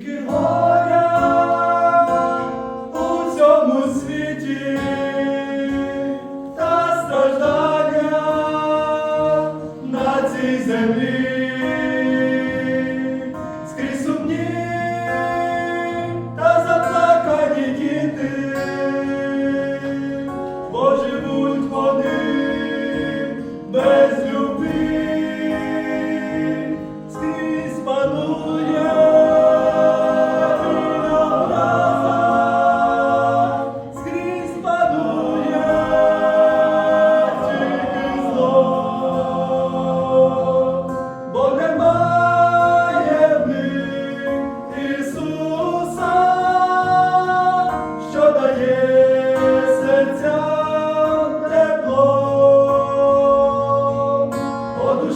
Скільки горя у цьому світі та страждання на цій землі, скрізь сумні та заплакані діти, бо живуть вони без людей.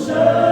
chão.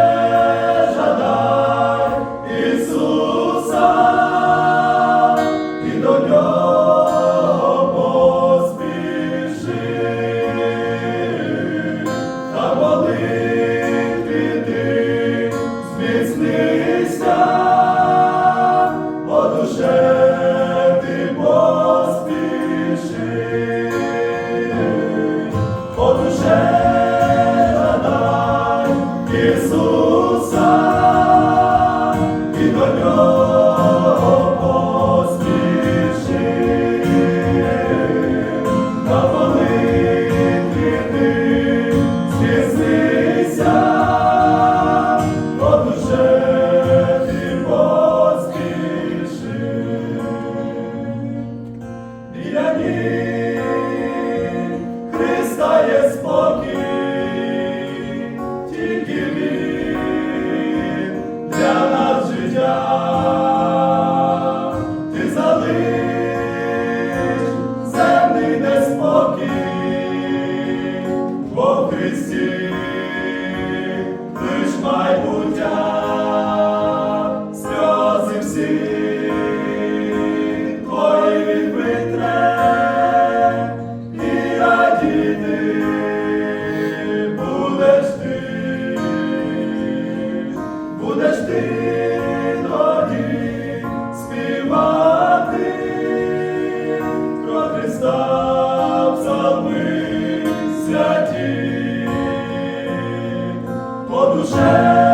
todo céu.